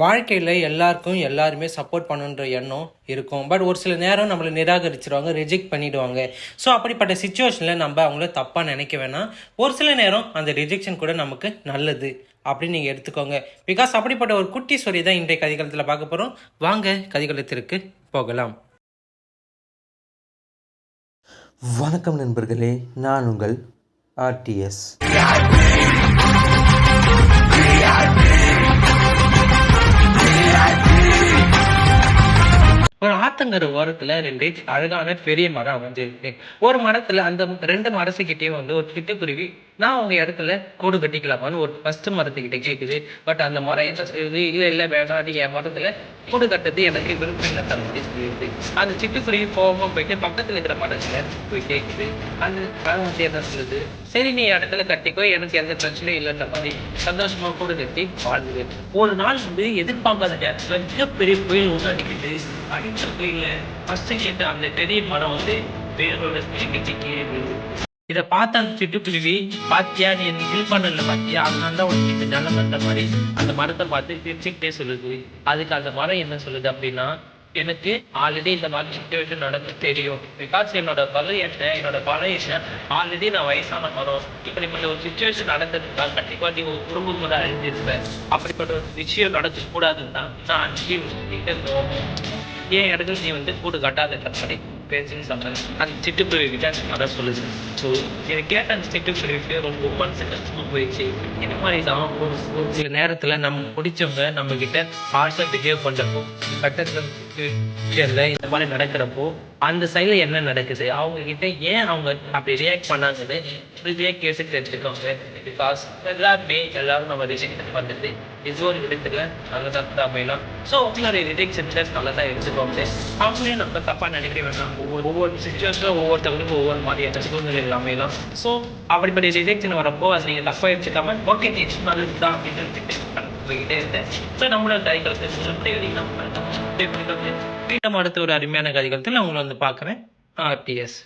வாழ்க்கையில் எல்லாருக்கும் எல்லாருமே சப்போர்ட் பண்ணுன்ற எண்ணம் இருக்கும். பட் ஒரு சில நேரம் நம்மளை நிராகரிச்சிருவாங்க ரிஜெக்ட் பண்ணிடுவாங்க. ஸோ அப்படிப்பட்ட சுச்சுவேஷனில் நம்ம அவங்கள தப்பாக நினைக்க வேணாம். ஒரு சில நேரம் அந்த ரிஜெக்ஷன் கூட நமக்கு நல்லது அப்படின்னு நீங்கள் எடுத்துக்கோங்க. பிகாஸ் அப்படிப்பட்ட ஒரு குட்டி ஸ்டோரி தான் இன்றைய கதிகாலத்தில் பார்க்க போகிறோம் வாங்க கதிகாலத்திற்கு போகலாம். வணக்கம் நண்பர்களே நான் உங்கள் ஆர்டிஎஸ் ஒரு ஆத்தங்கர ஓரத்துல ரெண்டு அழகான பெரிய மரம் அமைஞ்சிருக்கு. ஒரு மரத்துல அந்த ரெண்டு மரத்துக்கிட்டே வந்து ஒரு சிட்டுக்குருவி நான் அவங்க இடத்துல கூடு கட்டிக்கலாமான்னு ஒரு ஃபஸ்ட்டு மரத்துக்கிட்ட கேட்குது பட் அந்த மரம் என்ன செய்யுது இல்லை இல்லை வேணாம் என் மரத்தில் கூடு கட்டுறது எனக்கு விருப்பம் இல்லை தம்பி சொல்லிடுது அந்த சிட்டுக்குருவி போகாமல் போயிட்டு பக்கத்தில் இருக்கிற மரத்தில் போய் கேட்குது அந்த மரம் வந்து என்ன சொல்லுது? சரி நீ இடத்துல கட்டிக்கோ. எனக்கு எந்த பிரச்சனையும் இல்லைன்ற மாதிரி சந்தோஷமாக கூடு கட்டி வாழ்ந்துது ஒரு நாள் வந்து எதிர்பார்க்காத நேரத்தில் மிகப்பெரிய புயல் ஒன்று அடிக்குது. அடித்த புயலில் ஃபஸ்ட்டு கேட்டு அந்த பெரிய மரம் வந்து வேரோட பிடிக்கிட்டு கீழே விழுது இதை பார்த்த அந்த சிட்டுக்குருவி பாத்தியா நீ என் ஹெல்ப் பண்ணல பாத்தியா? அதனால தான் உனக்கு இந்த நிலம் வந்த மாதிரி அந்த மரத்தை பார்த்து சிரிச்சுக்கிட்டே சொல்லுது. அதுக்கு அந்த மரம் என்ன சொல்லுது அப்படின்னா எனக்கு ஆல்ரெடி இந்த மாதிரி சுச்சுவேஷன் நடந்து தெரியும். பிகாஸ் என்னோட பலம் என்ன என்னோட பலம் என்ன ஆல்ரெடி நான் வயசான மரம். இப்படிப்பட்ட ஒரு சுச்சுவேஷன் நடந்ததுக்காக கண்டிப்பா நீ ஒரு குடும்பம் கூட அழிஞ்சிருப்ப. அப்படிப்பட்ட ஒரு விஷயம் நடக்கக்கூடாதுன்னு தான் நான் அஞ்சு ஏன் இடத்துல நீ வந்து கூடு கட்டாத கற்பனை? பேச்சுன்னு சொன்னேன் அந்த சிட்டுக்குருவி கிட்ட அந்த சொல்லுது ஸோ இதை கேட்ட அந்த சிட்டுக்குருவிக்கு ரொம்ப மனசு கஷ்டமா போயிடுச்சு. இந்த மாதிரி தான் ஒரு சில நேரத்தில் நம்ம பிடிச்சவங்க நம்ம கிட்ட ஹார்ஷா பிஹேவ் பண்ணுறப்போ கட்டத்தில் இந்த மாதிரி நடக்கிறப்போ அந்த சைடில் என்ன நடக்குது? அவங்க கிட்ட ஏன் அவங்க அப்படி ரியாக்ட் பண்ணாங்கன்னு ஃப்ரீயாக கேட்டு தெரிஞ்சுக்கோங்க. பிகாஸ் எல்லாருமே எல்லாரும் நம்ம ரிஜெக்ட் பண்ணுறது இது ஒரு தான் நல்லதாக அமையலாம் ஸோ உங்களுடைய நல்லா தான் எடுத்துக்கோங்க அவங்களையும் நம்ம தப்பாக நினைக்க வேண்டாம் ஒவ்வொரு ஒவ்வொரு சுச்சுவேஷனும் ஒவ்வொருத்தவங்களுக்கும் ஒவ்வொரு மாதிரியான சூழ்நிலைகள் அமையலாம் ஸோ அப்படிப்பட்ட ரிஜெக்ஷன் வரப்போ அது நீங்கள் தப்பாக எடுத்துக்காம ஓகே டீச் நல்லது தான் அப்படின்னு போய்கிட்டே இருந்தேன் ஸோ நம்மளோட கதைகளுக்கு நம்ம மீண்டும் அடுத்த ஒரு அருமையான கதைகளத்தில் உங்களை வந்து பார்க்குறேன் ஆர்டிஎஸ்